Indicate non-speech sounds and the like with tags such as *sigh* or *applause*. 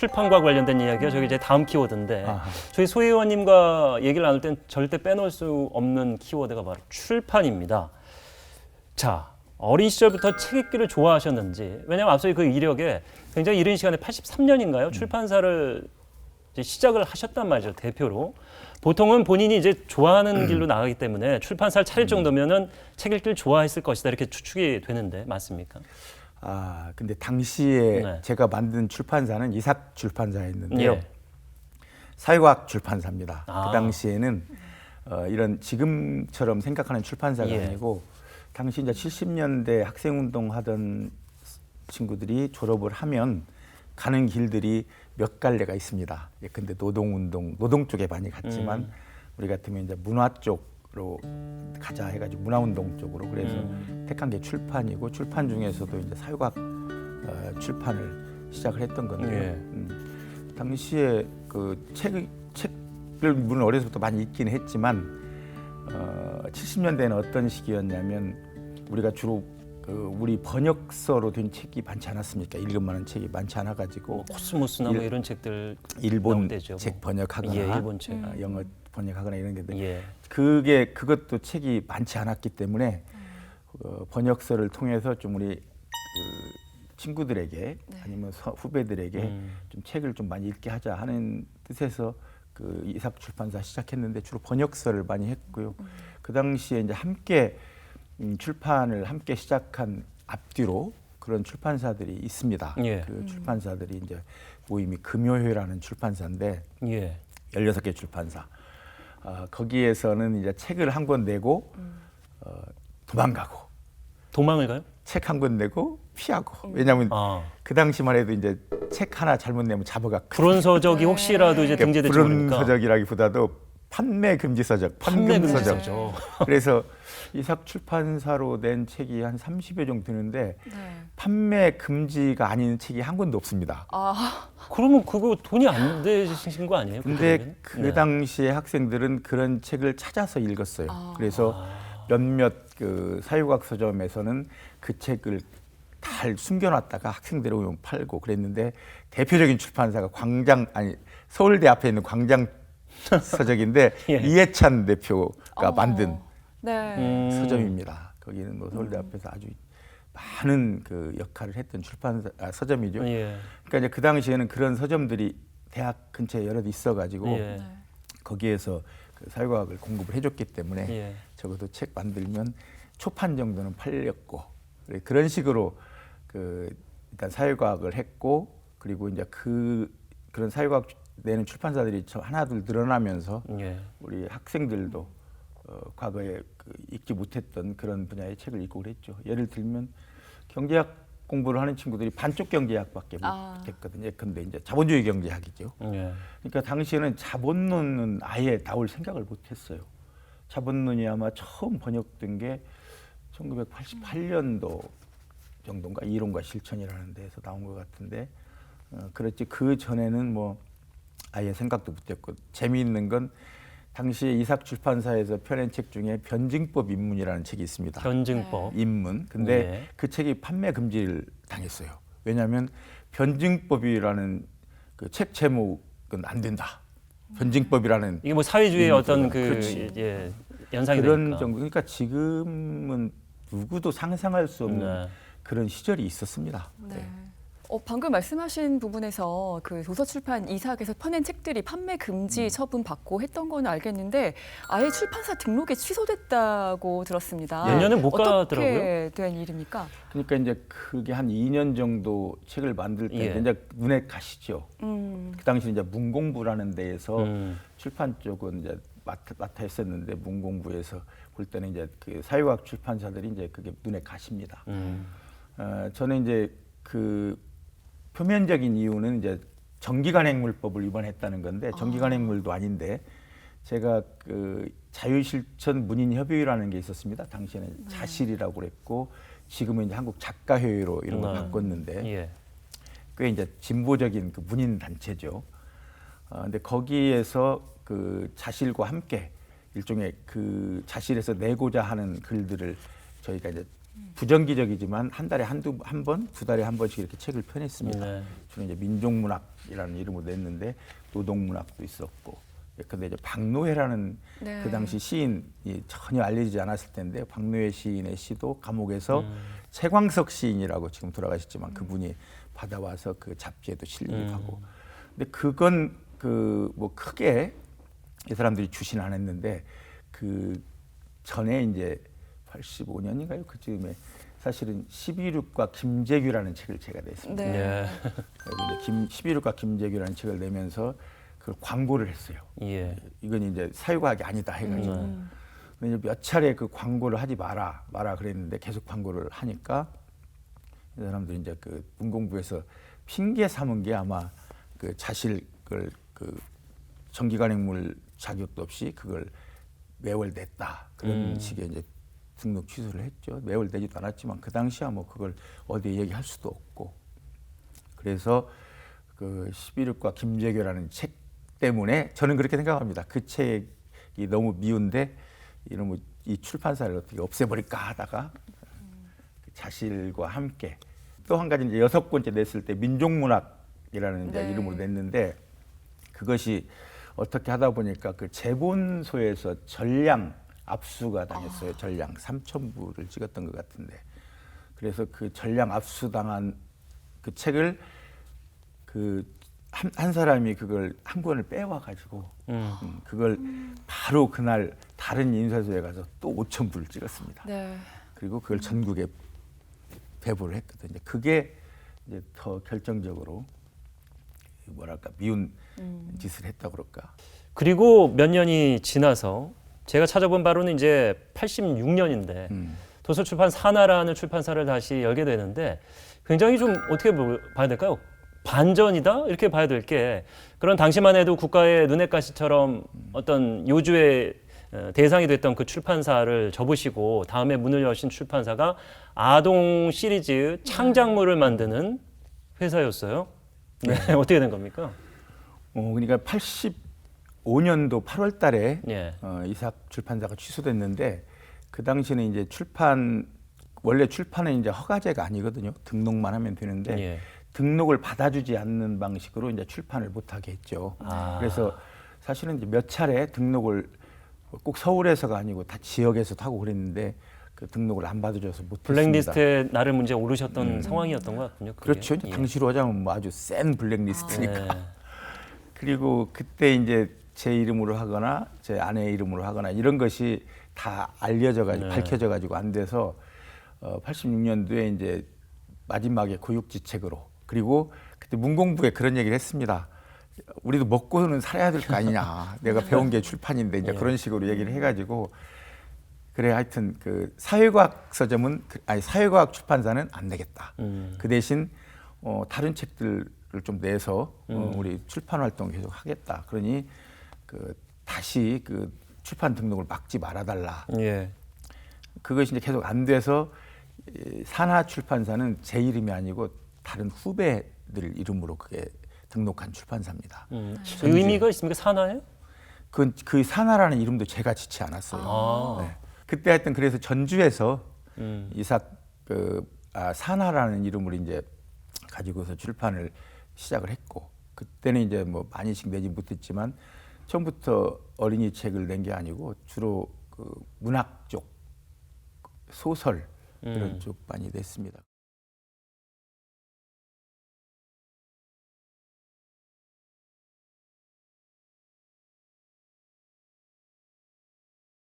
출판과 관련된 이야기가 저기 이제 다음 키워드인데 아하. 저희 소 의원님과 얘기를 나눌 땐 절대 빼놓을 수 없는 키워드가 바로 출판입니다. 자, 어린 시절부터 책 읽기를 좋아하셨는지 왜냐하면 앞서 그 이력에 굉장히 이른 시간에 83년인가요? 출판사를 이제 시작을 하셨단 말이죠 대표로. 보통은 본인이 이제 좋아하는 길로 나가기 때문에 출판사를 차릴 정도면은 책 읽기를 좋아했을 것이다 이렇게 추측이 되는데 맞습니까? 아 근데 당시에 네. 제가 만든 출판사는 이삭 출판사였는데요. 예. 사회과학 출판사입니다. 아. 그 당시에는 어, 이런 지금처럼 생각하는 출판사가 예. 아니고 당시 이제 70년대 학생 운동 하던 친구들이 졸업을 하면 가는 길들이 몇 갈래가 있습니다. 예, 근데 노동 운동, 노동 쪽에 많이 갔지만 음. 우리 같으면 이제 문화 쪽으로 가자 해가지고 문화운동 쪽으로 그래서 음. 택한 게 출판이고 출판 중에서도 이제 사회과학 어, 출판을 시작을 했던 건데요. 예. 음, 당시에 그 책, 책을 물론 어려서부터 많이 읽긴 했지만 어, 70년대에는 어떤 시기였냐면 우리가 주로 그 우리 번역서로 된 책이 많지 않았습니까? 읽을 만한 책이 많지 않아 가지고 뭐 코스모스나 뭐 일- 이런 책들 일본 때죠, 책 뭐. 번역하거나 예, 일본 책. 어, 영어 번역하거나 이런 게 있는데 예. 그게 그것도 책이 많지 않았기 때문에 어, 번역서를 통해서 좀 우리 그 친구들에게 아니면 서- 후배들에게 음. 좀 책을 좀 많이 읽게 하자 하는 뜻에서 그 이삭 출판사 시작했는데 주로 번역서를 많이 했고요. 그 당시에 이제 함께 음, 출판을 함께 시작한 앞뒤로 그런 출판사들이 있습니다. 예. 그 출판사들이 이제 모임이 금요회라는 출판사인데 예. 16개 출판사. 아, 거기에서는 이제 책을 한 권 내고 어, 도망가고 도망을 가요? 책 한 권 내고 피하고. 왜냐하면 아. 그 당시만 해도 이제 책 하나 잘못 내면 잡아가 불온 서적이 혹시라도 이제 등재될지 불운 모르니까 서적이라기보다도 판매 금지 서적, 판매 금지 서적. 그래서 이삭 출판사로 낸 책이 한 30여 정도 되는데 네. 판매 금지가 아닌 책이 한 권도 없습니다. 아, 그러면 그거 돈이 안 되신 거 아니에요? 근데? 그 네. 당시에 학생들은 그런 책을 찾아서 읽었어요. 아. 그래서 몇몇 그 사유과학 서점에서는 그 책을 잘 숨겨놨다가 학생들이 오면 팔고 그랬는데 대표적인 출판사가 광장 아니 서울대 앞에 있는 광장 *laughs* 서적인데 예. 이해찬 대표가 어. 만든 네. 음. 서점입니다. 거기는 뭐 서울대 앞에서 아주 많은 그 역할을 했던 출판사 아, 서점이죠. 예. 그러니까 이제 그 당시에는 그런 서점들이 대학 근처에 여러 대 있어가지고 예. 네. 거기에서 그 사회과학을 공급을 해줬기 때문에 예. 적어도 책 만들면 초판 정도는 팔렸고 그런 식으로 그 일단 사회과학을 했고 그리고 이제 그 그런 사회과학 내는 출판사들이 저 하나둘 늘어나면서 예. 우리 학생들도 어, 과거에 그 읽지 못했던 그런 분야의 책을 읽고 그랬죠. 예를 들면 경제학 공부를 하는 친구들이 반쪽 경제학밖에 아. 못했거든요. 근데 이제 자본주의 경제학이죠. 예. 그러니까 당시에는 자본론은 아예 나올 생각을 못했어요. 자본론이 아마 처음 번역된 게 1988년도 정도인가 이론과 실천이라는 데서 나온 것 같은데 어, 그렇지 그 전에는 뭐 아예 생각도 못했고 재미있는 건 당시에 이삭 출판사에서 펴낸 책 중에 변증법 입문이라는 책이 있습니다. 변증법. 입문. 근데 예. 그 책이 판매 금지를 당했어요. 왜냐하면 변증법이라는 그 책 제목은 안 된다. 변증법이라는 이게 뭐 사회주의의 의미가 어떤 그 그렇지. 예, 연상이 그런 되니까. 정도. 그러니까 지금은 누구도 상상할 수 없는 네. 그런 시절이 있었습니다. 네. 어, 방금 말씀하신 부분에서 그 도서출판 이삭에서 펴낸 책들이 판매 금지 음. 처분 받고 했던 거는 알겠는데 아예 출판사 등록이 취소됐다고 들었습니다. 몇 년은 못 어떻게 가더라고요. 된 일입니까? 그러니까 이제 그게 한 2년 정도 책을 만들 때 예. 이제 눈에 가시죠. 음. 그 당시 이제 문공부라는 데에서 음. 출판 쪽은 이제 맡아, 맡아 했었는데 문공부에서 볼 때는 이제 그 사회과학 출판사들이 이제 그게 눈에 가십니다. 음. 어, 저는 이제 그 표면적인 이유는 이제 정기간행물법을 위반했다는 건데 정기간행물도 아닌데 제가 그 자유실천 문인협의회라는 게 있었습니다. 당시에는 자실이라고 그랬고 지금은 이제 한국 작가회의로 이런 걸 네. 바꿨는데 예. 꽤 이제 진보적인 그 문인 단체죠. 어, 근데 거기에서 그 자실과 함께 일종의 그 자실에서 내고자 하는 글들을 저희가 이제 부정기적이지만 한 달에 한두 한 번, 두 달에 한 번씩 이렇게 책을 펴냈습니다. 네. 주로 이제 민족문학이라는 이름으로 냈는데 노동문학도 있었고, 예, 근데 이제 박노해라는 네. 그 당시 시인이 전혀 알려지지 않았을 텐데 박노해 시인의 시도 감옥에서 음. 최광석 시인이라고 지금 돌아가셨지만 그분이 받아와서 그 잡지에도 실리고 하고, 근데 그건 그 뭐 크게 이 사람들이 주시는 않았는데 그 전에 이제 85년인가요? 그쯤에 사실은 11육과 김재규라는 책을 제가 냈습니다. 네. 예. 김 11육과 김재규라는 책을 내면서 그 광고를 했어요. 예. 이건 이제 사회과학이 아니다 해가지고. 음. 근데 몇 차례 그 광고를 하지 마라 마라 그랬는데 계속 광고를 하니까 이 사람들이 이제 그 문공부에서 핑계 삼은 게 아마 그 자실을 그 정기간행물 자격도 없이 그걸 매월 냈다 그런 음. 식의 이제 등록 취소를 했죠 매월 내지도 않았지만 그 당시야 뭐 그걸 어디에 얘기할 수도 없고 그래서 그 11일과 김재규라는 책 때문에 저는 그렇게 생각합니다. 그 책이 너무 미운데 이놈의 이 출판사를 어떻게 없애버릴까 하다가 그 자실과 함께 또 한 가지 이제 여섯 번째 냈을 때 민족문학이라는 이제 네. 이름으로 냈는데 그것이 어떻게 하다 보니까 그 재본소에서 전량 압수가 당했어요. 전량 3천 부를 찍었던 것 같은데 그래서 그 전량 압수당한 그 책을 그한 한 사람이 그걸 한 권을 빼와 가지고 음. 음, 그걸 바로 그날 다른 인쇄소에 가서 또 5천 부를 찍었습니다. 네. 그리고 그걸 전국에 배부를 했거든요. 그게 이제 더 결정적으로 뭐랄까 미운 짓을 했다 그럴까. 그리고 몇 년이 지나서 제가 찾아본 바로는 이제 86년인데 음. 도서출판 사나라는 출판사를 다시 열게 되는데 굉장히 좀 어떻게 보- 봐야 될까요? 반전이다 이렇게 봐야 될 게 그런 당시만 해도 국가의 눈엣 가시처럼 어떤 요주의 어, 대상이 됐던 그 출판사를 접으시고 다음에 문을 여신 출판사가 아동 시리즈 창작물을 만드는 회사였어요. 네, *laughs* 어떻게 된 겁니까? 어 그러니까 85년도 8월 달에 예. 어, 이삭 출판사가 취소됐는데 그 당시에는 이제 출판 원래 출판은 이제 허가제가 아니거든요. 등록만 하면 되는데 예. 등록을 받아주지 않는 방식으로 이제 출판을 못하게 했죠. 아. 그래서 사실은 이제 몇 차례 등록을 꼭 서울에서가 아니고 다 지역에서도 하고 그랬는데 그 등록을 안 받아줘서 못했습니다. 블랙리스트에 나를 문제 오르셨던 상황이었던 것 같군요. 그게. 그렇죠. 예. 당시로 하자면 뭐 아주 센 블랙리스트니까. 네. *laughs* 그리고 그때 이제 제 이름으로 하거나 제 아내 이름으로 하거나 이런 것이 다 알려져 가지고 네. 밝혀져 가지고 안 돼서 어 86년도에 이제 마지막에 고육지책으로 그리고 그때 문공부에 그런 얘기를 했습니다. 우리도 먹고는 살아야 될 거 아니냐. *laughs* 내가 배운 게 출판인데 이제 예. 그런 식으로 얘기를 해가지고 그래 하여튼 그 사회과학 서점은 그- 아니 사회과학 출판사는 안 내겠다. 음. 그 대신 어, 다른 책들을 좀 내서 음. 어, 우리 출판 활동 계속 하겠다. 그러니 그 다시 그 출판 등록을 막지 말아달라. 예. 그것이 이제 계속 안 돼서 이 산하 출판사는 제 이름이 아니고 다른 후배들 이름으로 그게 등록한 출판사입니다. 음. 의미가 있습니까? 산하예요? 그, 그 산하라는 이름도 제가 짓지 않았어요. 아. 네. 그때 하여튼 그래서 전주에서 음. 이삭 그 아, 산하라는 이름으로 이제 가지고서 출판을 시작을 했고 그때는 이제 뭐 많이씩 내지 못했지만 처음부터 어린이 책을 낸 게 아니고 주로 그 문학 쪽 소설 이런 음. 쪽 많이 냈습니다.